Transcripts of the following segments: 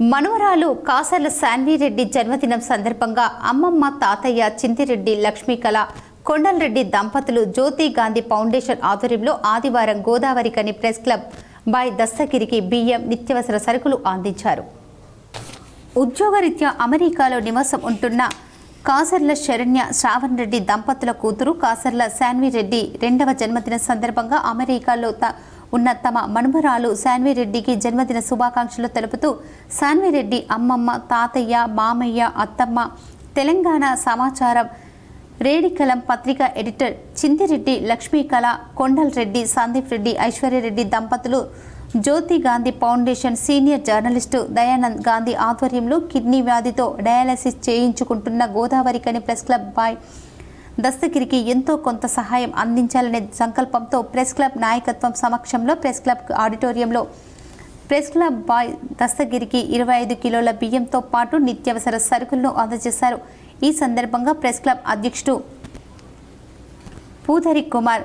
మనవరాలు కాసర్ల శాన్విరెడ్డి జన్మదినం సందర్భంగా అమ్మమ్మ తాతయ్య చింతిరెడ్డి లక్ష్మీకళ కొండలరెడ్డి దంపతులు జ్యోతి గాంధీ ఫౌండేషన్ ఆధ్వర్యంలో ఆదివారం గోదావరి కని ప్రెస్ క్లబ్ బాయ్ దస్తగిరికి బియ్యం నిత్యావసర సరుకులు అందించారు. ఉద్యోగరీత్యా అమెరికాలో నివాసం ఉంటున్న కాసర్ల శరణ్య శ్రావణ్ రెడ్డి దంపతుల కూతురు కాసర్ల శాన్వి రెడ్డి రెండవ జన్మదిన సందర్భంగా అమెరికాలో త ఉన్న తమ మనుమరాలు శాన్వి రెడ్డికి జన్మదిన శుభాకాంక్షలు తెలుపుతూ శాన్వి రెడ్డి అమ్మమ్మ తాతయ్య మామయ్య అత్తమ్మ తెలంగాణ సమాచారం రేడికలం పత్రిక ఎడిటర్ చింతిరెడ్డి లక్ష్మీకళ కొండల్ రెడ్డి సందీప్ రెడ్డి ఐశ్వర్యరెడ్డి దంపతులు Jyothi Gandhi foundation senior journalist Dayanand Gandhi ఆధ్వర్యంలో కిడ్నీ వ్యాధితో డయాలసిస్ చేయించుకుంటున్న గోదావరి కని ప్రెస్ క్లబ్ బాయ్ దస్తగిరికి ఎంతో కొంత సహాయం అందించాలనే సంకల్పంతో ప్రెస్ క్లబ్ నాయకత్వం సమక్షంలో ప్రెస్ క్లబ్ ఆడిటోరియంలో ప్రెస్ క్లబ్ బాయ్ దస్తగిరికి ఇరవై ఐదు కిలోల బియ్యంతో పాటు నిత్యావసర సరుకులను అందజేశారు. ఈ సందర్భంగా ప్రెస్ క్లబ్ అధ్యక్షుడు పూధరి కుమార్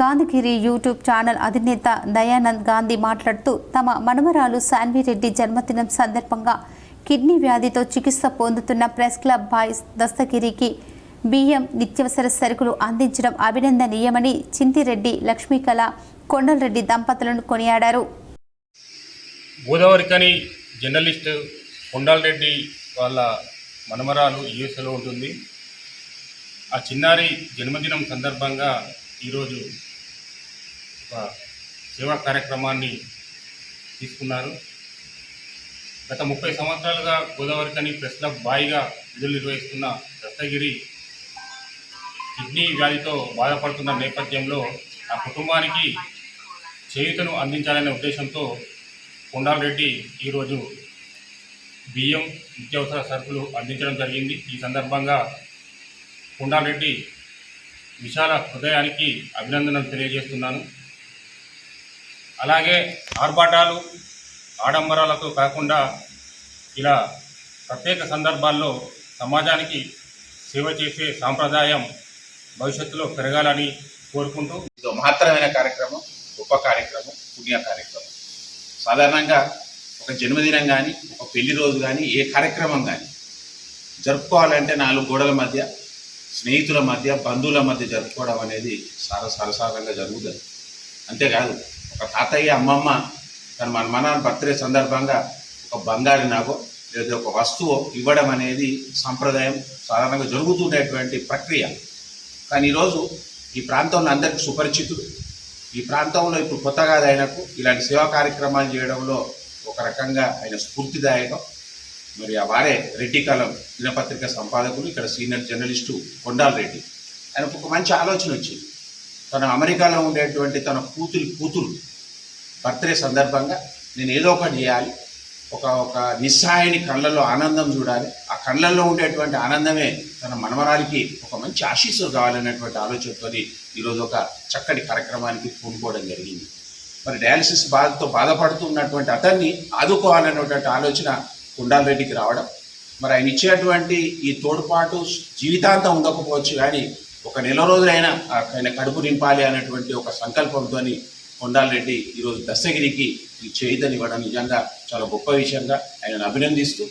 గాంధీగిరి యూట్యూబ్ ఛానల్ అధినేత దయానంద్ గాంధీ మాట్లాడుతూ తమ మనమరాలు శాన్వి రెడ్డి జన్మదినం సందర్భంగా కిడ్నీ వ్యాధితో చికిత్స పొందుతున్న ప్రెస్ క్లబ్ బాయ్ దస్తగిరికి బియ్యం నిత్యవసర సరుకులు అందించడం అభినందనీయమని చింతిరెడ్డి లక్ష్మీకళ కొండలరెడ్డి దంపతులను కొనియాడారు. గోదావరికని జర్నలిస్ట్ కొండలరెడ్డి వాళ్ళ మనమరాలు యుఎస్ఏలో ఉంటుంది. ఆ చిన్నారి జన్మదినం సందర్భంగా ఈరోజు ఒక సేవా కార్యక్రమాన్ని తీసుకున్నారు. గత ముప్పై సంవత్సరాలుగా గోదావరికని ప్రెస్ క్లబ్ బాయిగా విధులు నిర్వహిస్తున్న దత్తగిరి కిడ్నీ వ్యాధితో బాధపడుతున్న నేపథ్యంలో ఆ కుటుంబానికి చేయుతను అందించాలనే ఉద్దేశంతో కొండారెడ్డి ఈరోజు బియ్యం నిత్యావసర సరుకులు అందించడం జరిగింది. ఈ సందర్భంగా కొండారెడ్డి విశాల హృదయానికి అభినందనలు తెలియజేస్తున్నాను. అలాగే ఆర్భాటాలు ఆడంబరాలతో కాకుండా ఇలా ప్రత్యేక సందర్భాల్లో సమాజానికి సేవ చేసే సాంప్రదాయం భవిష్యత్తులో పెరగాలని కోరుకుంటూ ఇదో మహత్తరమైన కార్యక్రమం గొప్ప కార్యక్రమం పుణ్య కార్యక్రమం. సాధారణంగా ఒక జన్మదినం కానీ ఒక పెళ్ళి రోజు కానీ ఏ కార్యక్రమం కానీ జరుపుకోవాలంటే నాలుగు గోడల మధ్య స్నేహితుల మధ్య బంధువుల మధ్య జరుపుకోవడం అనేది సార సరసారంగా జరుగుతుంది. అంతేకాదు ఒక తాతయ్య అమ్మమ్మ తన మన మన బర్త్డే సందర్భంగా ఒక బంగారు నాగో లేదా ఒక వస్తువు ఇవ్వడం అనేది సాంప్రదాయం సాధారణంగా జరుగుతుండేటువంటి ప్రక్రియ. కానీ ఈరోజు ఈ ప్రాంతంలో అందరికీ సుపరిచితుడు. ఈ ప్రాంతంలో ఇప్పుడు కొత్తగా ఆయనకు ఇలాంటి సేవా కార్యక్రమాలు చేయడంలో ఒక రకంగా ఆయన స్ఫూర్తిదాయకం. మరి ఆ వారే రెడ్డి కాలం దినపత్రిక సంపాదకులు ఇక్కడ సీనియర్ జర్నలిస్టు కొండాల్ రెడ్డి. ఆయనకు ఒక మంచి ఆలోచన వచ్చింది. తన అమెరికాలో ఉండేటువంటి తన కూతురి కూతురు బర్త్డే సందర్భంగా నేను ఏదో ఒకటి చేయాలి. ఒక ఒక నిస్సాయిని కళ్ళల్లో ఆనందం చూడాలి. ఆ కళ్ళల్లో ఉండేటువంటి ఆనందమే తన మనవరాలికి మంచి ఆశీస్సులు కావాలనేటువంటి ఆలోచనతో ఈరోజు ఒక చక్కటి కార్యక్రమానికి పూనుకోవడం జరిగింది. మరి డయాలసిస్ బాధతో బాధపడుతున్నటువంటి అతన్ని ఆదుకోవాలనేటువంటి ఆలోచన కుండాలరెడ్డికి రావడం మరి ఆయన ఇచ్చేటువంటి ఈ తోడ్పాటు జీవితాంతం ఉండకపోవచ్చు కానీ ఒక నెల రోజులైనా ఆయన కడుపు నింపాలి అనేటువంటి ఒక సంకల్పంతో కొండాలరెడ్డి ఈరోజు దశగిరికి ఈ చేయుతనివ్వడం నిజంగా చాలా గొప్ప విషయంగా ఆయనను అభినందిస్తూ